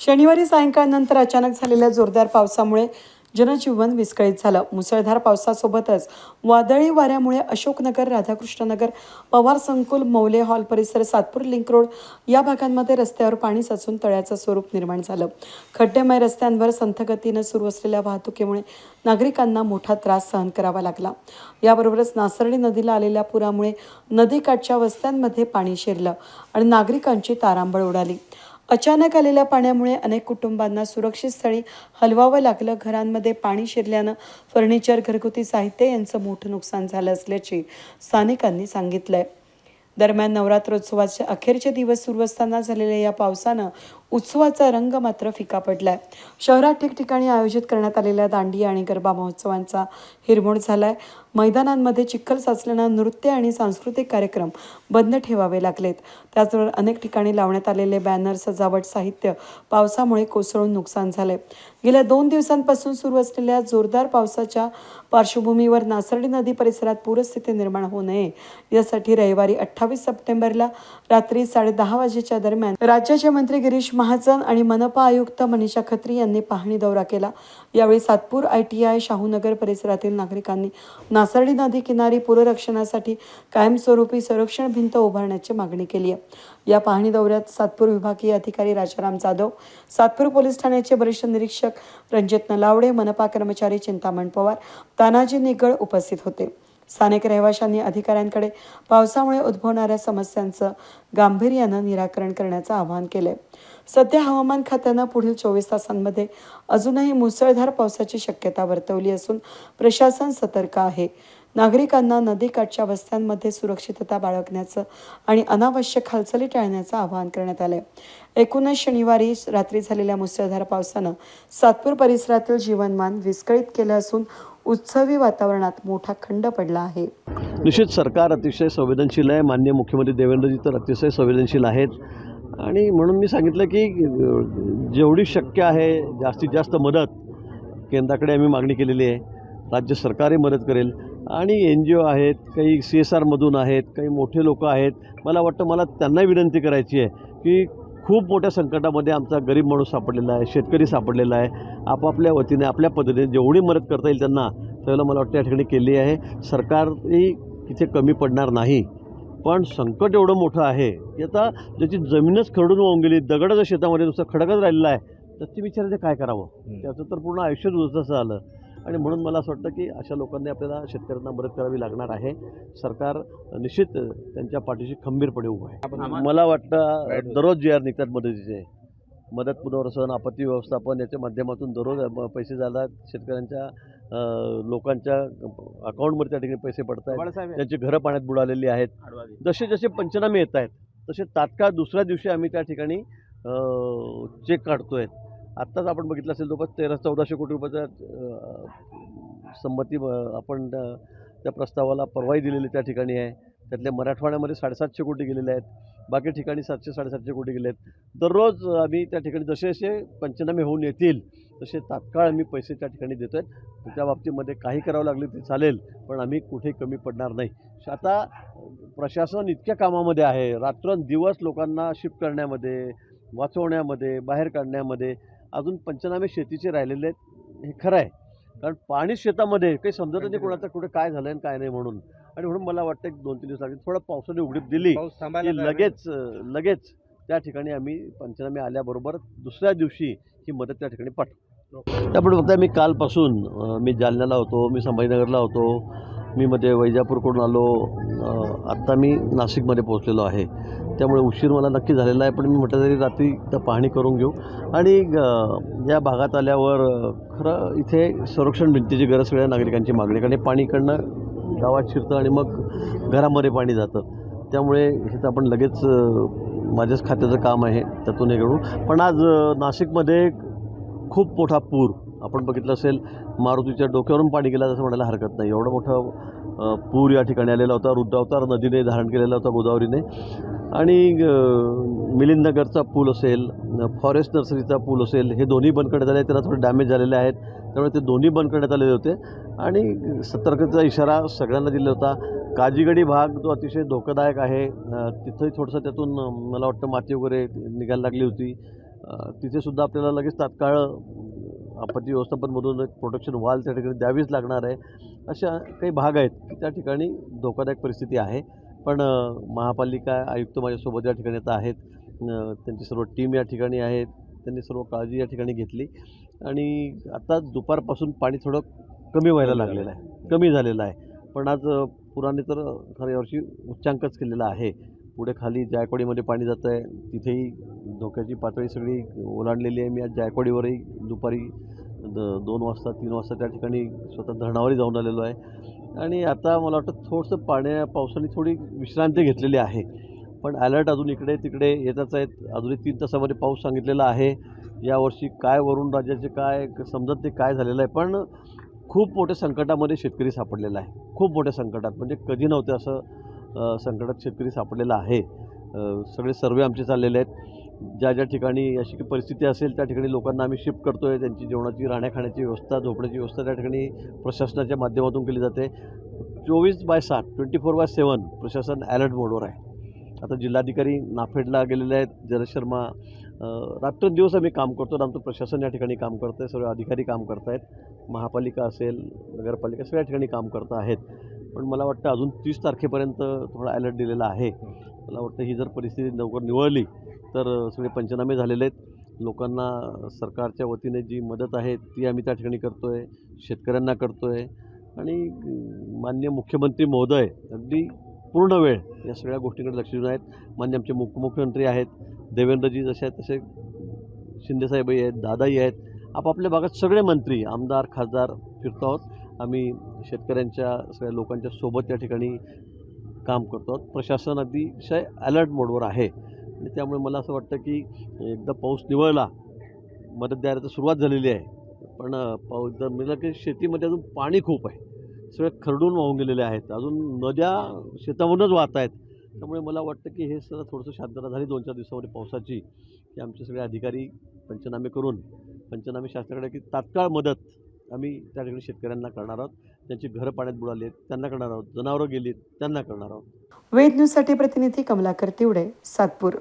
शनिवारी सायंकाळनंतर अचानक झालेल्या जोरदार पावसामुळे जनजीवन विस्कळीत झालं. मुसळधार पावसासोबतच वादळी वाऱ्यामुळे अशोकनगर राधाकृष्णनगर पवार संकुल मौले हॉल परिसर सातपूर लिंक रोड या भागांमध्ये रस्त्यावर पाणी साचून तळ्याचं स्वरूप निर्माण झालं. खड्डेमय रस्त्यांवर संथगतीनं सुरू असलेल्या वाहतुकीमुळे नागरिकांना मोठा त्रास सहन करावा लागला. याबरोबरच नासर्डी नदीला आलेल्या पुरामुळे नदीकाठच्या वस्त्यांमध्ये पाणी शिरलं आणि नागरिकांची तारांबळ उडाली. अचानक आलेल्या पाण्यामुळे अनेक कुटुंबांना सुरक्षित स्थळी हलवावं लागलं. घरांमध्ये पाणी शिरल्यानं फर्निचर घरगुती साहित्य यांचं मोठं नुकसान झालं असल्याचे स्थानिकांनी सांगितलंय. दरम्यान नवरात्रोत्सवाचे अखेरचे दिवस सुरू असताना झालेल्या या पावसानं उत्सवाचा रंग मात्र फिका पडलाय. शहरात ठिकठिकाणी आयोजित करण्यात आलेल्या दांडिया आणि गरबा महोत्सवांचा हिरमोड झालाय. मैदानांमध्ये चिखल साचल्यानं नृत्य आणि सांस्कृतिक कार्यक्रम बंद ठेवावे लागलेत. त्याचबरोबर अनेक ठिकाणी लावण्यात आलेले बॅनर सजावट साहित्य पावसामुळे कोसळून नुकसान झाले. गेल्या दोन दिवसांपासून सुरू असलेल्या जोरदार पावसाच्या पार्श्वभूमीवर नासर्डी नदी परिसरात पूरस्थिती निर्माण होऊ नये. यासाठी रविवारी अठ्ठावीस सप्टेंबरला रात्री साडेदहा वाजेच्या दरम्यान राज्याचे मंत्री गिरीश महाजन आणि मनपा आयुक्त मनीषा खत्री यांनी पाहणी दौरा केला. यावेळी Satpur I T I Shahunagar परिसरातील नागरिकांनी नासर्डी नदी किनारी पूररक्षणासाठी कायमस्वरूपी संरक्षण भिंत उभारण्याची मागणी केली आहे. या पाहणी दौऱ्यात सातपूर विभागीय अधिकारी राजाराम जाधव सातपूर पोलीस ठाण्याचे वरिष्ठ निरीक्षक रणजित नलावडे मनपा कर्मचारी चिंतामण पवार तानाजी निगळ उपस्थित होते. स्थानिक रहिवाशांनी अधिकाऱ्यांकडे पावसामुळे उद्भवणाऱ्या समस्यांचं गांभीर्यानं निराकरण करण्याचं आवाहन केलंय. सध्या हवामान खात्यानं पुढील चोवीस तासांमध्ये अजूनही मुसळधार पावसाची शक्यता वर्तवली असून प्रशासन सतर्क आहे. नागरिकांना नदीकाठच्या वस्त्यांमध्ये सुरक्षितता बाळगण्याचं आणि अनावश्यक हालचाली टाळण्याचं आवाहन करण्यात आलं आहे एकूणच शनिवारी रात्री झालेल्या मुसळधार पावसानं सातपूर परिसरातील जीवनमान विस्कळीत केलं असून उत्सवी वातावरणात मोठा खंड पडला आहे. निश्चित सरकार अतिशय संवेदनशील आहे. मान्य मुख्यमंत्री देवेंद्रजी तर अतिशय संवेदनशील आहेत. आणि म्हणून मी सांगितलं की जेवढी शक्य आहे जास्तीत जास्त मदत केंद्राकडे आम्ही मागणी केलेली आहे. राज्य सरकारही मदत करेल. आणि एन जी ओ आहेत काही सी एस आरमधून आहेत काही मोठे लोक आहेत. मला वाटतं मला त्यांनाही विनंती करायची आहे की खूप मोठ्या संकटामध्ये आमचा गरीब माणूस सापडलेला आहे शेतकरी सापडलेला आहे. आपापल्या वतीने आपल्या पद्धतीने जेवढी मदत करता येईल त्यांना त्यावेळेला मला वाटतं या ठिकाणी केली आहे. सरकारही तिथे कमी पडणार नाही. पण संकट एवढं मोठं आहे की आता ज्याची जमीनच खरडून वाहून गेली दगडाचं शेतामध्ये नुसतं खडकच राहिलेलं आहे तर ते बिचाराने काय करावं? त्याचं तर पूर्ण आयुष्यच उद्ध्वस्त झालं आणि म्हणून मला असं वाटतं की अशा लोकांनी आपल्याला शेतकऱ्यांना मदत करावी लागणार आहे. सरकार निश्चित त्यांच्या पाठीशी खंबीरपणे उभं आहे. मला वाटतं दररोज जी आर निघतात मदतीचे मदत पुनर्वसन आपत्ती व्यवस्थापन याच्या माध्यमातून दररोज पैसे जातात. शेतकऱ्यांच्या लोकांच्या अकाउंटमध्ये त्या ठिकाणी पैसे पडत आहेत त्यांची घरं पाण्यात बुडालेली आहेत. जसे जसे पंचनामे येत आहेत तसे तात्काळ दुसऱ्या दिवशी आम्ही त्या ठिकाणी चेक काढतो आत्ताच आपण बघितलं असेल जवळपास तेरा चौदाशे कोटी रुपयाचा संमती आपण त्या- प्रस्तावाला परवाही दिलेली त्या ठिकाणी आहे. त्यातल्या मराठवाड्यामध्ये साडेसातशे कोटी गेलेले आहेत. बाकी ठिकाणी सातशे साडेसातशे कोटी गेले आहेत दररोज आम्ही त्या ठिकाणी जसे जसे पंचनामे होऊन येतील तसे तात्काळ आम्ही पैसे त्या ठिकाणी देतो आहेत त्या बाबतीमध्ये काही करावं लागले ते चालेल पण आम्ही कुठे कमी पडणार नाही. आता प्रशासन इतक्या कामामध्ये आहे. रात्रंदिवस लोकांना शिफ्ट करण्यामध्ये वाचवण्यामध्ये बाहेर काढण्यामध्ये अजून पंचनामे शेतीचे राहिलेले आहेत हे खरं आहे. कारण पाणी शेतामध्ये काही समजत नाही कोणाचं कुठे काय झालं आणि काय नाही म्हणून. आणि म्हणून मला वाटतं एक दोन तीन दिवस लागेल. थोडं पावसाने उघडीप दिली की. लगेच लगेच त्या ठिकाणी आम्ही पंचनामे आल्याबरोबर दुसऱ्या दिवशी ही मदत त्या ठिकाणी पाठवू. त्यामुळे बघता मी कालपासून मी जालन्याला होतो मी संभाजीनगरला होतो. मी मध्ये वैजापूरकडून आलो. आत्ता मी नाशिकमध्ये पोहोचलेलो आहे. त्यामुळे उशीर मला नक्की झालेला आहे पण मी म्हटलं तरी रात्री त्या पाहणी करून घेऊ. आणि या भागात आल्यावर खरं इथे संरक्षण भिंतीची गरज सगळ्या नागरिकांची मागणी कारण हे पाणी इकडनं गावात शिरतं आणि मग घरामध्ये पाणी जातं. त्यामुळे हे तर आपण लगेच माझ्याच खात्याचं काम आहे त्यातून हे करू पण आज नाशिकमध्ये खूप मोठा पूर आपण बघितलं असेल मारुतीच्या डोक्यावरून पाणी गेलं असं म्हणायला हरकत नाही. एवढं मोठं पूर या ठिकाणी आलेला होता. रुद्रावतार नदीने धारण केलेला होता गोदावरीने. आणि मिलिंदनगरचा पूल असेल फॉरेस्ट नर्सरीचा पूल असेल हे दोन्ही बंद करण्यात आले. त्याला थोडे डॅमेज झालेले आहेत. त्यामुळे ते दोन्ही बंद करण्यात आलेले होते. आणि सतर्कतेचा इशारा सगळ्यांना दिला होता. काजीगडी भाग जो अतिशय धोकादायक आहे तिथंही थोडंसं त्यातून मला वाटतं माती वगैरे निघायला लागली होती. तिथेसुद्धा आपल्याला लगेच तात्काळ आपत्ती व्यवस्थापनमधून एक प्रोटेक्शन वॉल त्या ठिकाणी द्यावीच लागणार आहे. अशा काही भाग आहेत की त्या ठिकाणी धोकादायक परिस्थिती आहे. पण महापालिका आयुक्त माझ्यासोबत या ठिकाणी आता आहेत. त्यांची सर्व टीम या ठिकाणी आहेत. त्यांनी सर्व काळजी या ठिकाणी घेतली. आणि आता दुपारपासून पाणी थोडं कमी व्हायला लागलेलं आहे. कमी झालेलं आहे. पण आज पुराने तर खरं यावर्षी उच्चांकच केलेला आहे. पुढे खाली जायकवाडीमध्ये पाणी जातं आहे. तिथेही धोक्याची पातळी सगळी ओलांडलेली आहे. मी आज जायकवाडीवरही दुपारी द दोन वाजता तीन वाजता त्या ठिकाणी स्वतः धरणावरही जाऊन आलेलो आहे. आणि आता मला वाटतं थोडंसं पाण्या पावसाने थोडी विश्रांती घेतलेली आहे. पण अलर्ट अजून इकडे तिकडे येतच आहेत. अजूनही तीन तासामध्ये पाऊस सांगितलेला आहे. यावर्षी काय वरून राज्याचे काय समजत ते काय झालेलं आहे. पण खूप मोठ्या संकटामध्ये शेतकरी सापडलेला आहे. खूप मोठ्या संकटात. म्हणजे कधी नव्हते असं संकटात शेतकरी सापडलेला आहे. सगळे सर्वे आमचे चाललेले आहेत. ज्या ज्या ठिकाणी अशी की परिस्थिती असेल त्या ठिकाणी लोकांना आम्ही शिफ्ट करतो आहे त्यांची जेवणाची राहण्याखाण्याची व्यवस्था झोपण्याची व्यवस्था त्या ठिकाणी प्रशासनाच्या माध्यमातून केली जाते. चोवीस बाय सात ट्वेंटी फोर बाय सेवन प्रशासन ॲलर्ट मोडवर आहे. आता जिल्हाधिकारी नाफेडला गेलेले आहेत. जरद शर्मा रात्रंदिवस आम्ही काम करतो आणि आमचं प्रशासन या ठिकाणी काम करतं आहे सर्व अधिकारी काम करत आहेत महापालिका असेल नगरपालिका सगळ्या ठिकाणी काम करत आहेत. पण मला वाटतं अजून तीस तारखेपर्यंत थोडा अलर्ट दिलेला आहे. मला वाटतं ही जर परिस्थिती लवकर निवळली तर सगळे पंचनामे झालेले आहेत. लोकांना सरकारच्या वतीने जी मदत आहे ती आम्ही त्या ठिकाणी करतो आहे शेतकऱ्यांना करतो आहे आणि मान्य मुख्यमंत्री महोदय अगदी पूर्ण वेळ या सगळ्या गोष्टींकडे लक्ष देऊन आहेत. मान्य आमचे मुख मुख्यमंत्री आहेत देवेंद्रजी जसे आहेत तसे शिंदेसाहेबही आहेत दादाही आहेत. आपापल्या भागात सगळे मंत्री आमदार खासदार फिरतो आहोत. आम्ही शेतकऱ्यांच्या सगळ्या लोकांच्या सोबत या ठिकाणी काम करतो. प्रशासन अतिशय अलर्ट मोडवर आहे. आणि त्यामुळे मला असं वाटतं की एकदा पाऊस निवळला मदत द्यायला तर सुरुवात झालेली आहे. पण पाऊस जर मिळालं की शेतीमध्ये अजून पाणी खूप आहे. सगळे खरडून वाहून गेलेले आहेत. अजून नद्या शेतामधूनच वाहत आहेत. त्यामुळे मला वाटतं की हे सगळं थोडंसं शांतता झाली दोन चार दिवसामध्ये पावसाची की आमचे सगळे अधिकारी पंचनामे करून पंचनामे शासनाकडे की तात्काळ मदत आम्ही त्या ठिकाणी शेतकऱ्यांना करणार आहोत. त्यांची घरं पाण्यात बुडाली आहेत त्यांना करणार आहोत. जनावरं गेलीत त्यांना करणार आहोत. वेद न्यूजसाठी प्रतिनिधी कमलाकर तिवडे सातपूर.